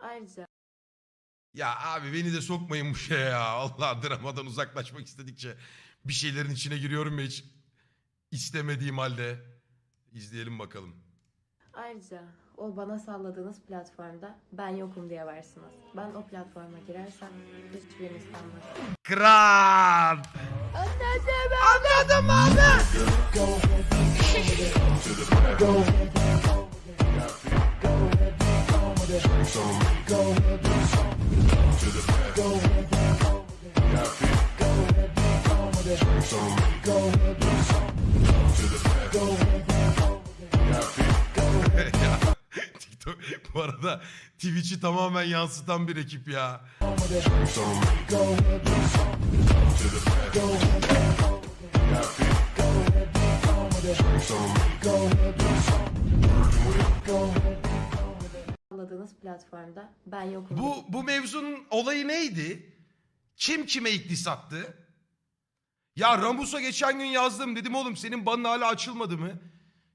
Ayrıca Ya abi beni de sokmayın bu şeye ya. Allah dramadan uzaklaşmak istedikçe bir şeylerin içine giriyorum ya hiç istemediğim halde. İzleyelim bakalım. ayrıca o bana salladığınız platformda ben yokum diye varsınız. Ben o platforma girersem hiçbiriniz kalmaz. Kral. Anladım abi. Ya, TikTok bu arada Twitch'i tamamen yansıtan bir ekip ya. Salladığınız platformda ben yokum Bu bu mevzunun olayı neydi? Kim kime ilk diss attı? Ya Ramus'a geçen gün yazdım dedim oğlum senin banın hala açılmadı mı?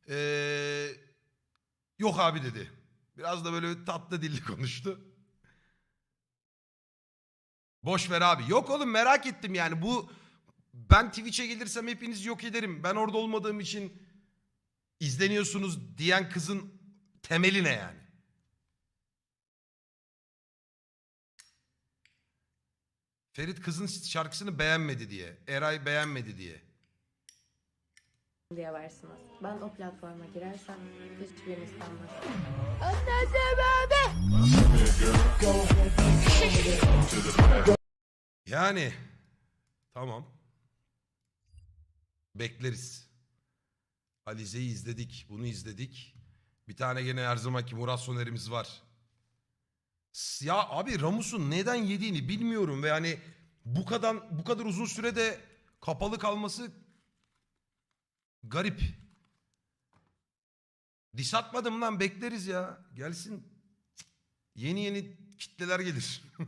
Ee, yok abi dedi. Biraz da böyle tatlı dilli konuştu. Boş ver abi. Yok oğlum merak ettim yani bu ben Twitch'e gelirsem hepiniz yok ederim. Ben orada olmadığım için izleniyorsunuz diyen kızın temeli ne yani? Ferit kızın şarkısını beğenmedi diye. Eray beğenmedi diye. diye varsınız. Ben o platforma girersem hiçbiriniz kalmaz. Yani tamam. Bekleriz. Alize'yi izledik. Bunu izledik. Bir tane gene her zamanki Murat Soner'imiz var. Ya abi Ramus'un neden yediğini bilmiyorum ve yani bu kadar bu kadar uzun sürede kapalı kalması garip. Dis atmadım lan bekleriz ya. Gelsin. Yeni yeni kitleler gelir.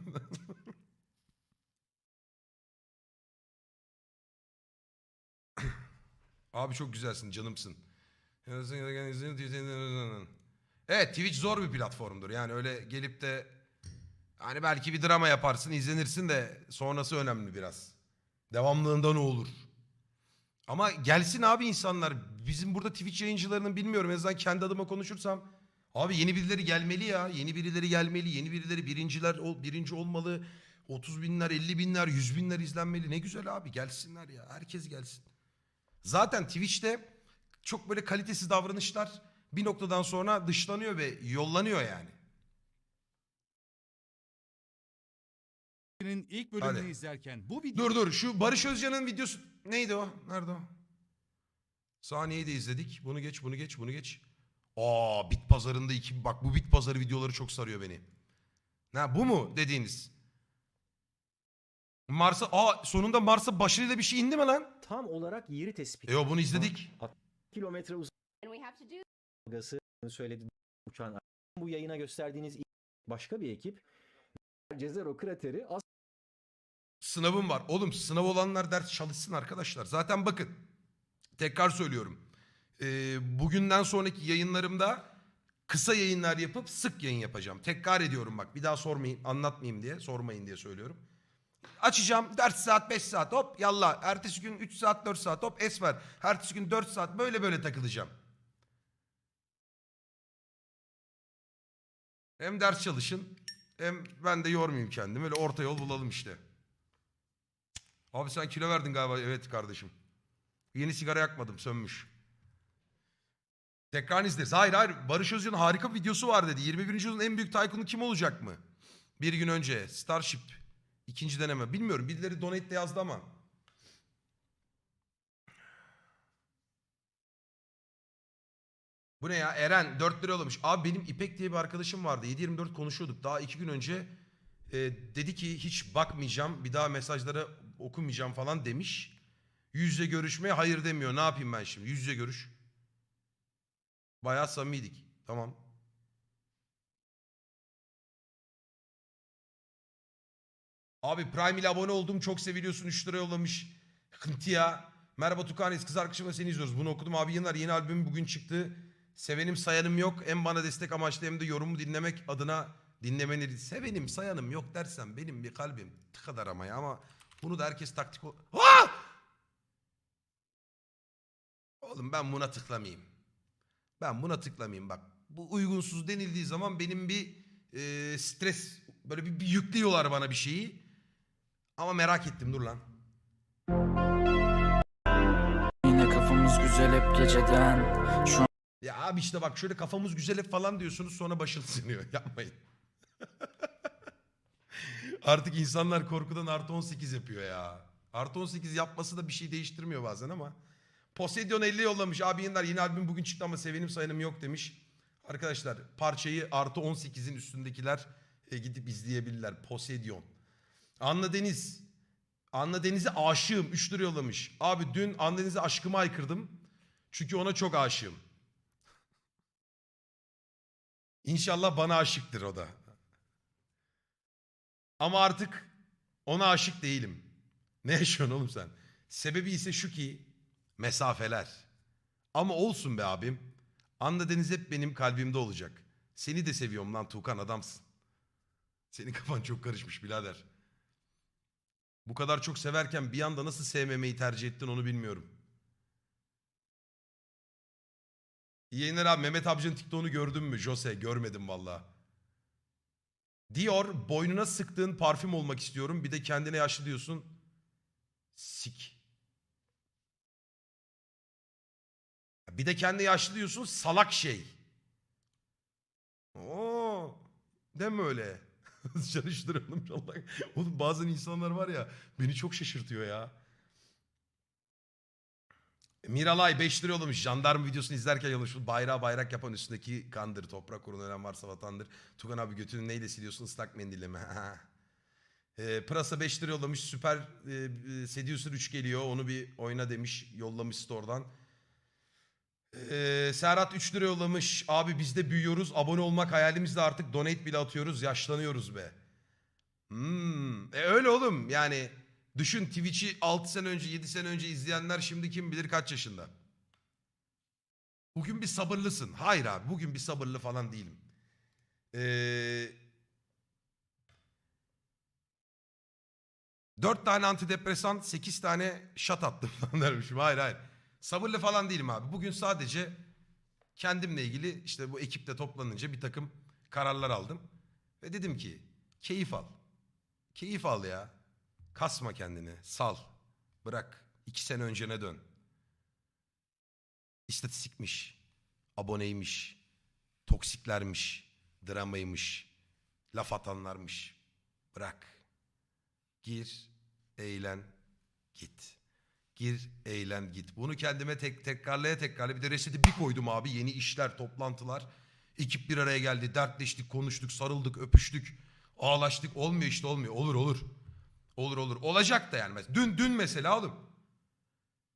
Abi çok güzelsin, canımsın. Evet, Twitch zor bir platformdur. Yani öyle gelip de hani belki bir drama yaparsın, izlenirsin de sonrası önemli biraz. Devamlığında ne olur? Ama gelsin abi insanlar. Bizim burada Twitch yayıncılarının bilmiyorum. En azından kendi adıma konuşursam. Abi yeni birileri gelmeli ya. Yeni birileri gelmeli. Yeni birileri birinciler birinci olmalı. 30 binler, 50 binler, 100 binler izlenmeli. Ne güzel abi gelsinler ya. Herkes gelsin. Zaten Twitch'te çok böyle kalitesiz davranışlar bir noktadan sonra dışlanıyor ve yollanıyor yani. İlk bölümünü Hadi. izlerken bu video Dur dur şu Barış Özcan'ın videosu neydi o? Nerede o? Saniyeyi de izledik. Bunu geç, bunu geç, bunu geç. Aa bit pazarında iki bak bu bit pazarı videoları çok sarıyor beni. Ne bu mu dediğiniz? Mars'a aa sonunda Mars'a başarıyla bir şey indi mi lan? tam olarak yeri tespit. E o bunu izledik. Kilometre and we have to do uzaklığı söyledi uçağın. Bu yayına gösterdiğiniz başka bir ekip Cezero krateri Sınavım var. Oğlum sınav olanlar ders çalışsın arkadaşlar. Zaten bakın tekrar söylüyorum. Ee, bugünden sonraki yayınlarımda kısa yayınlar yapıp sık yayın yapacağım. Tekrar ediyorum bak bir daha sormayın anlatmayayım diye sormayın diye söylüyorum. Açacağım 4 saat 5 saat hop yallah. Ertesi gün 3 saat 4 saat hop es ver. Ertesi gün 4 saat böyle böyle takılacağım. Hem ders çalışın hem ben de yormayayım kendimi. Öyle orta yol bulalım işte. Abi sen kilo verdin galiba. Evet kardeşim. Yeni sigara yakmadım sönmüş. Tekrar izleriz. Hayır hayır. Barış Özcan'ın harika videosu var dedi. 21. yüzyılın en büyük tycoon'u kim olacak mı? Bir gün önce. Starship. ikinci deneme. Bilmiyorum. Birileri donate de yazdı ama. Bu ne ya? Eren 4 lira yollamış. Abi benim İpek diye bir arkadaşım vardı. 7-24 konuşuyorduk. Daha iki gün önce e, dedi ki hiç bakmayacağım. Bir daha mesajlara okumayacağım falan demiş. Yüz yüze görüşmeye hayır demiyor. Ne yapayım ben şimdi? Yüz yüze görüş. Bayağı samimiydik. Tamam. Abi Prime ile abone oldum. Çok seviliyorsun. 3 lira yollamış. Hıntı ya. Merhaba Tukanes. Kız arkadaşımla seni izliyoruz. Bunu okudum abi. Yıllar yeni albüm bugün çıktı. Sevenim sayanım yok. Hem bana destek amaçlı hem de yorumu dinlemek adına dinlemeni sevenim sayanım yok dersem benim bir kalbim tıkadar ama ya ama bunu da herkes taktik. Ha! Oğlum ben buna tıklamayayım. Ben buna tıklamayayım bak. Bu uygunsuz denildiği zaman benim bir e, stres böyle bir, bir yüklüyorlar bana bir şeyi. Ama merak ettim dur lan. Yine kafamız güzel hep geceden Şu an Ya abi işte bak şöyle kafamız güzel hep falan diyorsunuz sonra başınız sınıyor. Yapmayın. Artık insanlar korkudan artı 18 yapıyor ya. Artı 18 yapması da bir şey değiştirmiyor bazen ama. Poseidon 50 yollamış. Abi yeniler yeni albüm bugün çıktı ama sevenim sayınım yok demiş. Arkadaşlar parçayı artı 18'in üstündekiler e, gidip izleyebilirler. Poseidon. Anla Deniz. Anla Deniz'e aşığım. 3 lira yollamış. Abi dün Anla Deniz'e aşkımı aykırdım. Çünkü ona çok aşığım. İnşallah bana aşıktır o da. Ama artık ona aşık değilim. Ne yaşıyorsun oğlum sen? Sebebi ise şu ki mesafeler. Ama olsun be abim. Anla Deniz hep benim kalbimde olacak. Seni de seviyorum lan Tuğkan adamsın. Senin kafan çok karışmış birader. Bu kadar çok severken bir anda nasıl sevmemeyi tercih ettin onu bilmiyorum. İyi yayınlar abi. Mehmet abicinin TikTok'unu gördün mü? Jose görmedim valla. Dior boynuna sıktığın parfüm olmak istiyorum. Bir de kendine yaşlı diyorsun. Sik. Bir de kendi yaşlı diyorsun salak şey. Oo, deme öyle. Çalıştıralım. Oğlum bazen insanlar var ya beni çok şaşırtıyor ya. Miralay 5 lira yollamış. Jandarma videosunu izlerken yollamış. Bayrağı bayrak yapan üstündeki kandır. Toprak uğruna ölen varsa vatandır. Tugan abi götünü neyle siliyorsun? Islak mendille mi? e, Prasa 5 lira yollamış. Süper e, e, Seducer 3 geliyor. Onu bir oyna demiş. Yollamış store'dan. E, Serhat 3 lira yollamış. Abi biz de büyüyoruz. Abone olmak hayalimizde artık donate bile atıyoruz. Yaşlanıyoruz be. Hmm. E öyle oğlum. Yani düşün Twitch'i 6 sene önce 7 sene önce izleyenler şimdi kim bilir kaç yaşında. Bugün bir sabırlısın. Hayır abi bugün bir sabırlı falan değilim. Ee, 4 tane antidepresan 8 tane şat attım falan dermişim. Hayır hayır. Sabırlı falan değilim abi. Bugün sadece kendimle ilgili işte bu ekiple toplanınca bir takım kararlar aldım. Ve dedim ki keyif al. Keyif al ya. Kasma kendini. Sal. Bırak. İki sene öncene dön. İstatistikmiş. Aboneymiş. Toksiklermiş. Dramaymış. Laf atanlarmış. Bırak. Gir. Eğlen. Git. Gir, eğlen, git. Bunu kendime tek tekrarlaya tekrarlaya bir de reseti bir koydum abi. Yeni işler, toplantılar. Ekip bir araya geldi. Dertleştik, konuştuk, sarıldık, öpüştük. Ağlaştık. Olmuyor işte olmuyor. Olur olur. Olur olur. Olacak da yani. Dün dün mesela oğlum.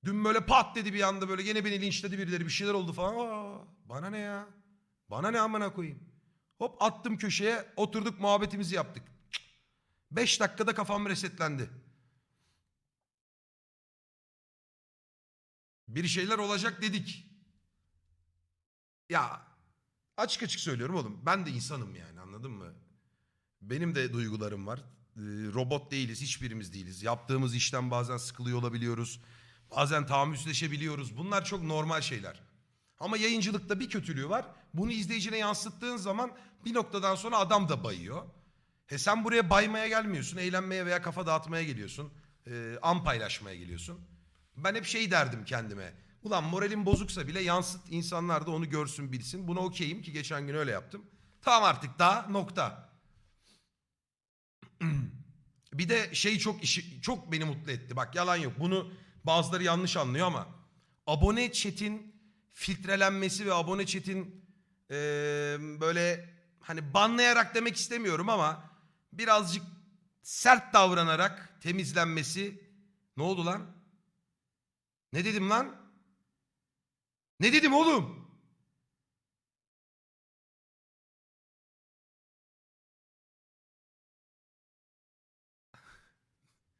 Dün böyle pat dedi bir anda böyle gene beni linçledi birileri bir şeyler oldu falan. Aa, bana ne ya? Bana ne amına koyayım? Hop attım köşeye oturduk muhabbetimizi yaptık. Beş dakikada kafam resetlendi. Bir şeyler olacak dedik. Ya açık açık söylüyorum oğlum. Ben de insanım yani anladın mı? Benim de duygularım var. Ee, robot değiliz, hiçbirimiz değiliz. Yaptığımız işten bazen sıkılıyor olabiliyoruz. Bazen tahammülsüzleşebiliyoruz. Bunlar çok normal şeyler. Ama yayıncılıkta bir kötülüğü var. Bunu izleyicine yansıttığın zaman bir noktadan sonra adam da bayıyor. He sen buraya baymaya gelmiyorsun. Eğlenmeye veya kafa dağıtmaya geliyorsun. Ee, an paylaşmaya geliyorsun. Ben hep şey derdim kendime. Ulan moralim bozuksa bile yansıt insanlar da onu görsün bilsin. Buna okeyim ki geçen gün öyle yaptım. Tamam artık daha nokta. Bir de şey çok işi çok beni mutlu etti. Bak yalan yok. Bunu bazıları yanlış anlıyor ama abone chat'in filtrelenmesi ve abone chat'in eee, böyle hani banlayarak demek istemiyorum ama birazcık sert davranarak temizlenmesi ne oldu lan? Ne dedim lan? Ne dedim oğlum?